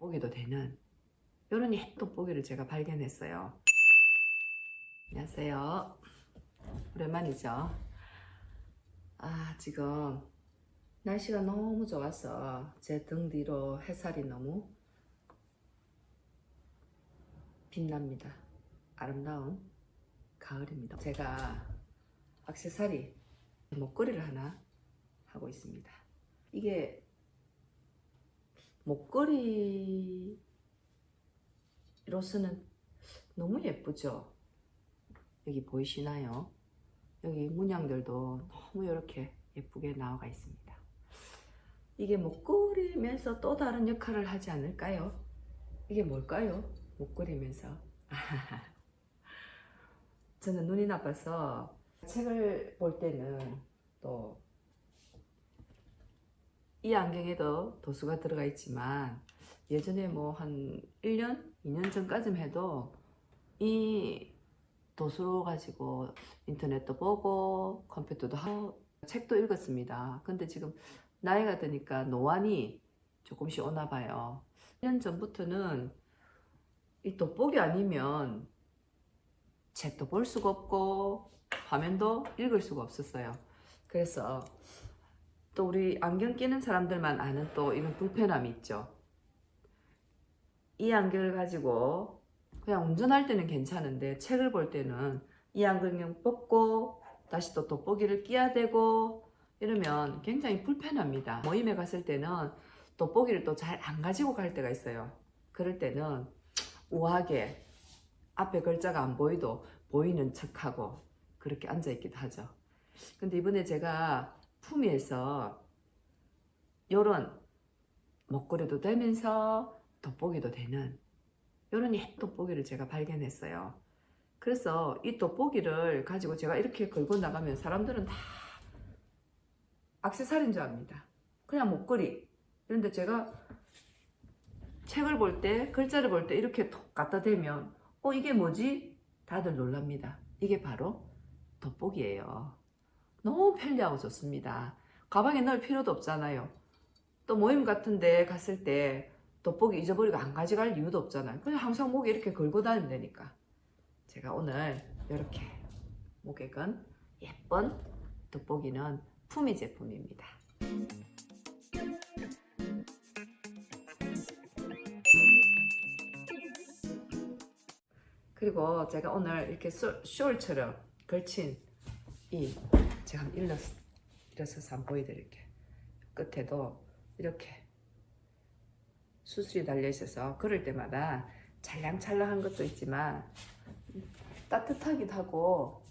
보기도 되는 이런 예쁜 돋보기를 제가 발견했어요. 안녕하세요. 오랜만이죠. 아, 지금 날씨가 너무 좋아서 제 등 뒤로 햇살이 너무 빛납니다. 아름다운 가을입니다. 제가 액세서리 목걸이를 하나 하고 있습니다. 이게 목걸이로서는 너무 예쁘죠? 여기 보이시나요? 여기 문양들도 너무 이렇게 예쁘게 나와 있습니다. 이게 목걸이면서 또 다른 역할을 하지 않을까요? 이게 뭘까요? 목걸이면서. 저는 눈이 나빠서 책을 볼 때는 또 이 안경에도 도수가 들어가 있지만 예전에 뭐 한 1년, 2년 전까지만 해도 이 도수로 가지고 인터넷도 보고 컴퓨터도 하고 책도 읽었습니다. 근데 지금 나이가 드니까 노안이 조금씩 오나 봐요. 1년 전부터는 이 돋보기 아니면 책도 볼 수가 없고 화면도 읽을 수가 없었어요. 그래서 또 우리 안경 끼는 사람들만 아는 또 이런 불편함이 있죠. 이 안경을 가지고 그냥 운전할 때는 괜찮은데 책을 볼 때는 이 안경을 벗고 다시 또 돋보기를 끼야 되고 이러면 굉장히 불편합니다. 모임에 갔을 때는 돋보기를 또 잘 안 가지고 갈 때가 있어요. 그럴 때는 우아하게 앞에 글자가 안 보이도 보이는 척하고 그렇게 앉아 있기도 하죠. 근데 이번에 제가 품위에서 요런 먹거리도 되면서 돋보기도 되는 요런 예쁜 돋보기를 제가 발견했어요. 그래서 이 돋보기를 가지고 제가 이렇게 걸고 나가면 사람들은 다 악세사리인 줄 압니다. 그냥 목걸이. 그런데 제가 책을 볼 때, 글자를 볼 때 이렇게 톡 갖다 대면, 어, 이게 뭐지? 다들 놀랍니다. 이게 바로 돋보기예요. 너무 편리하고 좋습니다. 가방에 넣을 필요도 없잖아요. 또 모임 같은 데 갔을 때 돋보기 잊어버리고 안 가져갈 이유도 없잖아요. 그냥 항상 목에 이렇게 걸고 다니면 되니까. 제가 오늘 이렇게 목에 건 예쁜 돋보기는 품위 제품입니다. 그리고 제가 오늘 이렇게 숄- 숄처럼 걸친 이 제가 한번 일러, 일어서서 한번 보여드릴게요. 끝에도 이렇게 수술이 달려 있어서 걸을 때마다 찰랑찰랑한 것도 있지만 따뜻하기도 하고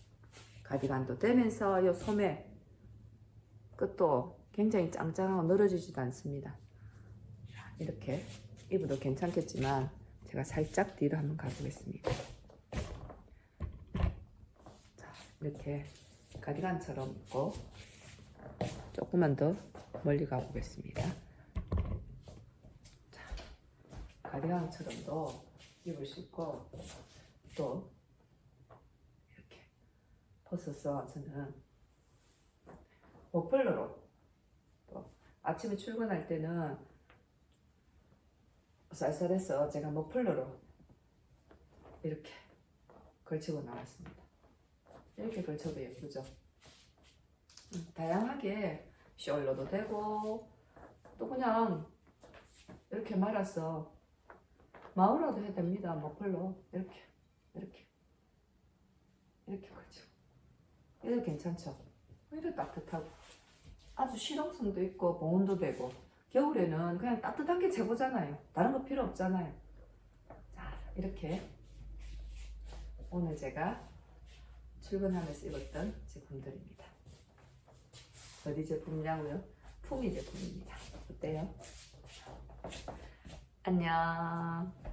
가디건도 되면서 이 소매 끝도 굉장히 짱짱하고 늘어지지도 않습니다. 자, 이렇게 입어도 괜찮겠지만 제가 살짝 뒤로 한번 가보겠습니다. 자, 이렇게 가디건처럼 입고 조금만 더 멀리 가보겠습니다. 자, 가디건처럼도 입을 수 있고 또 이렇게 벗어서 저는 머플러로 또 아침에 출근할 때는 쌀쌀해서 제가 머플러로 이렇게 걸치고 나왔습니다. 이렇게 걸쳐도 예쁘죠? 음, 다양하게 숄로도 되고 또 그냥 이렇게 말아서 마우라도 해도 됩니다. 머플러 이렇게 이렇게 이렇게 걸치고 이래도 괜찮죠? 이래 따뜻하고 아주 실용성도 있고 보온도 되고 겨울에는 그냥 따뜻한 게 최고잖아요. 다른 거 필요 없잖아요. 자 이렇게 오늘 제가 출근하면서 입었던 제품들입니다. 어디 제품이냐고요? 품위 제품입니다. 어때요? 안녕.